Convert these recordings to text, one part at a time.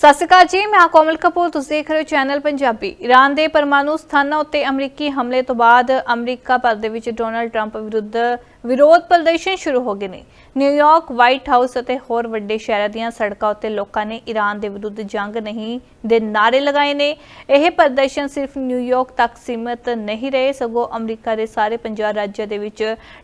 ਸਤਿ ਸ਼੍ਰੀ ਅਕਾਲ ਜੀ, ਮੈਂ ਕੋਮਲ ਕਪੂਰ, ਤੁਸੀਂ ਦੇਖ ਰਹੇ ਹੋ ਚੈਨਲ ਪੰਜਾਬੀ। ਈਰਾਨ ਦੇ ਪਰਮਾਣੂ ਸਥਾਨਾਂ ਉੱਤੇ ਅਮਰੀਕੀ ਹਮਲੇ ਤੋਂ ਬਾਅਦ ਅਮਰੀਕਾ ਭਰ ਦੇ ਵਿੱਚ ਡੋਨਲਡ ਟਰੰਪ ਵਿਰੁੱਧ ਵਿਰੋਧ ਪ੍ਰਦਰਸ਼ਨ ਸ਼ੁਰੂ ਹੋ ਗਏ ਨੇ। ਨਿਊਯਾਰਕ ਵਾਈਟ ਹਾਊਸ ਅਤੇ ਹੋਰ ਵੱਡੇ ਸ਼ਹਿਰਾਂ ਦੀਆਂ ਸੜਕਾਂ ਉੱਤੇ ਲੋਕਾਂ ਨੇ ਈਰਾਨ ਦੇ ਵਿਰੁੱਧ ਜੰਗ ਨਹੀਂ ਦੇ ਨਾਰੇ ਲਗਾਏ ਨੇ। ਇਹ ਪ੍ਰਦਰਸ਼ਨ ਸਿਰਫ ਨਿਊਯਾਰਕ ਤੱਕ ਸੀਮਿਤ ਨਹੀਂ ਰਹੇ, ਸਗੋਂ ਅਮਰੀਕਾ ਦੇ ਸਾਰੇ 50 ਰਾਜਾਂ ਦੇ ਵਿੱਚ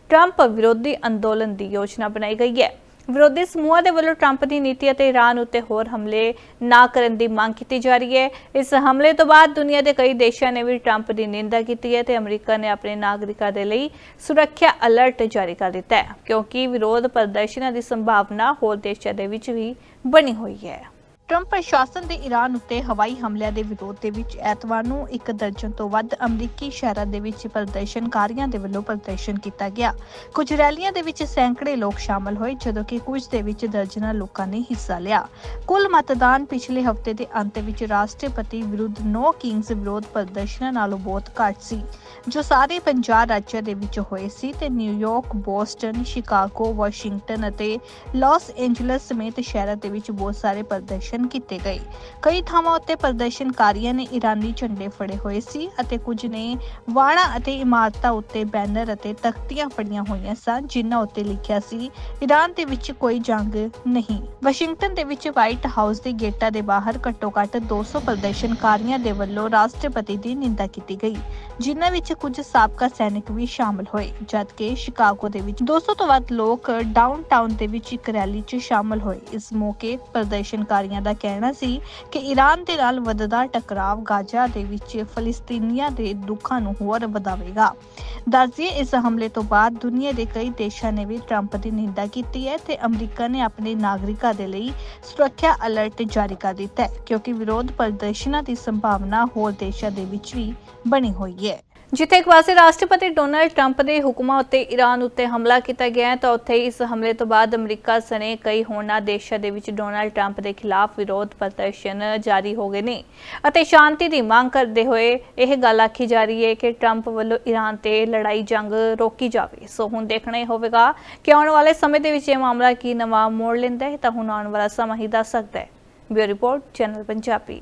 ਟਰੰਪ ਵਿਰੋਧੀ ਅੰਦੋਲਨ ਦੀ ਯੋਜਨਾ ਬਣਾਈ ਗਈ ਹੈ। ਵਿਰੋਧੀ ਸਮੂਹਾਂ ਦੇ ਵੱਲੋਂ ਟਰੰਪ ਦੀ ਨੀਤੀ ਅਤੇ ਈਰਾਨ ਉੱਤੇ ਹੋਰ ਹਮਲੇ ਨਾ ਕਰਨ ਦੀ ਮੰਗ ਕੀਤੀ ਜਾ ਰਹੀ ਹੈ। ਇਸ ਹਮਲੇ ਤੋਂ ਬਾਅਦ ਦੁਨੀਆ ਦੇ ਕਈ ਦੇਸ਼ਾਂ ਨੇ ਵੀ ਟਰੰਪ ਦੀ ਨਿੰਦਾ ਕੀਤੀ ਹੈ ਤੇ ਅਮਰੀਕਾ ਨੇ ਆਪਣੇ ਨਾਗਰਿਕਾਂ ਦੇ ਲਈ ਸੁਰੱਖਿਆ ਅਲਰਟ ਜਾਰੀ ਕਰ ਦਿੱਤਾ ਹੈ, ਕਿਉਂਕਿ ਵਿਰੋਧ ਪ੍ਰਦਰਸ਼ਨਾਂ ਦੀ ਸੰਭਾਵਨਾ ਹੋਰ ਦੇਸ਼ਾਂ ਦੇ ਵਿੱਚ ਵੀ ਬਣੀ ਹੋਈ ਹੈ। ਟਰੰਪ ਪ੍ਰਸ਼ਾਸਨ ਦੇ ਈਰਾਨ ਉੱਤੇ ਹਵਾਈ ਹਮਲਿਆਂ ਦੇ ਵਿਰੋਧ ਦੇ ਵਿੱਚ ਐਤਵਾਰ ਨੂੰ ਇੱਕ ਦਰਜਨ ਤੋਂ ਵੱਧ ਅਮਰੀਕੀ ਸ਼ਹਿਰਾਂ ਦੇ ਵਿੱਚ ਪ੍ਰਦਰਸ਼ਨਕਾਰੀਆਂ ਦੇ ਵੱਲੋਂ ਪ੍ਰਦਰਸ਼ਨ ਕੀਤਾ ਗਿਆ। ਕੁਝ ਰੈਲੀਆਂ ਦੇ ਵਿੱਚ ਸੈਂਕੜੇ ਲੋਕ ਸ਼ਾਮਲ ਹੋਏ, ਜਦੋਂ ਕਿ ਕੁਝ ਦੇ ਵਿੱਚ ਦਰਜਨਾਂ ਲੋਕਾਂ ਨੇ ਹਿੱਸਾ ਲਿਆ। ਕੁੱਲ ਮਤਦਾਨ ਪਿਛਲੇ ਹਫ਼ਤੇ ਦੇ ਅੰਤ ਵਿੱਚ ਰਾਸ਼ਟਰਪਤੀ ਵਿਰੁੱਧ ਨੋ ਕਿੰਗਸ ਵਿਰੋਧ ਪ੍ਰਦਰਸ਼ਨਾਂ ਨਾਲੋਂ ਬਹੁਤ ਘੱਟ ਸੀ, ਜੋ ਸਾਰੇ 50 ਰਾਜਾਂ ਦੇ ਵਿੱਚ ਹੋਏ ਸੀ ਤੇ New York Boston, Chicago, Washington ਅਤੇ ਲਾਸ ਐਂਜਲਸ ਸਮੇਤ ਸ਼ਹਿਰਾਂ ਦੇ ਵਿੱਚ ਬਹੁਤ ਸਾਰੇ ਪ੍ਰਦਰਸ਼ਨ ਕੀਤੇ ਗਏ। ਕਈ ਥਾਵਾਂ ਉੱਤੇ ਪ੍ਰਦਰਸ਼ਨਕਾਰੀਆਂ ਨੇ ਈਰਾਨੀ ਝੰਡੇ ਫੜੇ ਹੋਏ ਸੀ ਅਤੇ ਕੁਝ ਨੇ ਵਾੜਾਂ ਅਤੇ ਇਮਾਰਤਾਂ ਉੱਤੇ ਬੈਨਰ ਅਤੇ ਤਖਤੀਆਂ ਫੜੀਆਂ ਹੋਈਆਂ ਸਨ, ਜਿਨ੍ਹਾਂ ਉੱਤੇ ਲਿਖਿਆ ਸੀ ਈਰਾਨ ਦੇ ਵਿੱਚ ਕੋਈ ਜੰਗ ਨਹੀਂ। ਵਾਸ਼ਿੰਗਟਨ ਦੇ ਵਿੱਚ ਵਾਈਟ ਹਾਊਸ ਦੇ ਗੇਟਾਂ ਦੇ ਬਾਹਰ ਘੱਟੋ-ਘੱਟ 200 ਪ੍ਰਦਰਸ਼ਨਕਾਰੀਆਂ ਦੇ ਵੱਲੋਂ ਰਾਸ਼ਟਰਪਤੀ ਦੀ ਨਿੰਦਾ ਕੀਤੀ ਗਈ, ਜਿਨ੍ਹਾਂ ਵਿੱਚ ਕੁਝ ਸਾਬਕਾ ਸੈਨਿਕ ਵੀ ਸ਼ਾਮਲ ਹੋਏ, ਜਦਕਿ ਸ਼ਿਕਾਗੋ ਦੇ ਵਿੱਚ 200 ਤੋਂ ਵੱਧ ਲੋਕ ਡਾਊਨਟਾਊਨ ਦੇ ਵਿੱਚ ਇੱਕ ਰੈਲੀ 'ਚ ਸ਼ਾਮਲ ਹੋਏ। ਇਸ ਮੌਕੇ ਪ੍ਰਦਰਸ਼ਨਕਾਰੀਆਂ ਦਾ ਕਹਿਣਾ ਸੀ ਕਿ ਈਰਾਨ ਦੇ ਨਾਲ ਵੱਧਦਾ ਟਕਰਾਵ ਗਾਜ਼ਾ ਦੇ ਵਿੱਚ ਫਲਸਤੀਨੀਆਂ ਦੇ ਦੁੱਖਾਂ ਨੂੰ ਹੋਰ ਵਧਾਵੇਗਾ। ਦੱਸਦੀਏ, ਇਸ ਹਮਲੇ ਤੋਂ ਬਾਅਦ ਦੁਨੀਆ ਦੇ ਕਈ ਦੇਸ਼ਾਂ ਨੇ ਵੀ ਟਰੰਪ ਦੀ ਨਿੰਦਾ ਕੀਤੀ ਹੈ ਤੇ ਅਮਰੀਕਾ ਨੇ ਆਪਣੇ ਨਾਗਰਿਕਾਂ ਦੇ ਲਈ ਸੁਰੱਖਿਆ ਅਲਰਟ ਜਾਰੀ ਕਰ ਦਿੱਤਾ ਹੈ, ਕਿਉਂਕਿ ਵਿਰੋਧ ਪ੍ਰਦਰਸ਼ਨਾਂ ਦੀ ਸੰਭਾਵਨਾ ਹੋਰ ਦੇਸ਼ਾਂ ਦੇ ਵਿੱਚ ਵੀ ਬਣੀ ਹੋਈ ਹੈ। ਜਿੱਥੇ ਇੱਕ ਪਾਸੇ ਰਾਸ਼ਟਰਪਤੀ ਡੋਨਾਲਡ ਟਰੰਪ ਦੇ ਹੁਕਮਾਂ ਉੱਤੇ ਈਰਾਨ ਉੱਤੇ ਹਮਲਾ ਕੀਤਾ ਗਿਆ ਹੈ, ਤਾਂ ਉੱਥੇ ਇਸ ਹਮਲੇ ਤੋਂ ਬਾਅਦ ਅਮਰੀਕਾ ਸਣੇ ਕਈ ਹੋਰਨਾਂ ਦੇਸ਼ਾਂ ਦੇ ਵਿੱਚ ਡੋਨਾਲਡ ਟਰੰਪ ਦੇ ਖਿਲਾਫ ਵਿਰੋਧ ਪ੍ਰਦਰਸ਼ਨ ਜਾਰੀ ਹੋ ਗਏ ਨੇ ਅਤੇ ਸ਼ਾਂਤੀ ਦੀ ਮੰਗ ਕਰਦੇ ਹੋਏ ਇਹ ਗੱਲ ਆਖੀ ਜਾ ਰਹੀ ਹੈ ਕਿ ਟਰੰਪ ਵੱਲੋਂ ਈਰਾਨ ਤੇ ਲੜਾਈ ਜੰਗ ਰੋਕੀ ਜਾਵੇ। ਸੋ ਹੁਣ ਦੇਖਣਾ ਹੀ ਹੋਵੇਗਾ ਕਿ ਆਉਣ ਵਾਲੇ ਸਮੇਂ ਦੇ ਵਿੱਚ ਇਹ ਮਾਮਲਾ ਕੀ ਨਵਾਂ ਮੋੜ ਲੈਂਦਾ ਹੈ, ਤਾਂ ਹੁਣ ਆਉਣ ਵਾਲਾ ਸਮਾਂ ਹੀ ਦੱਸ ਸਕਦਾ ਹੈ। Bureau report, channel Punjabi.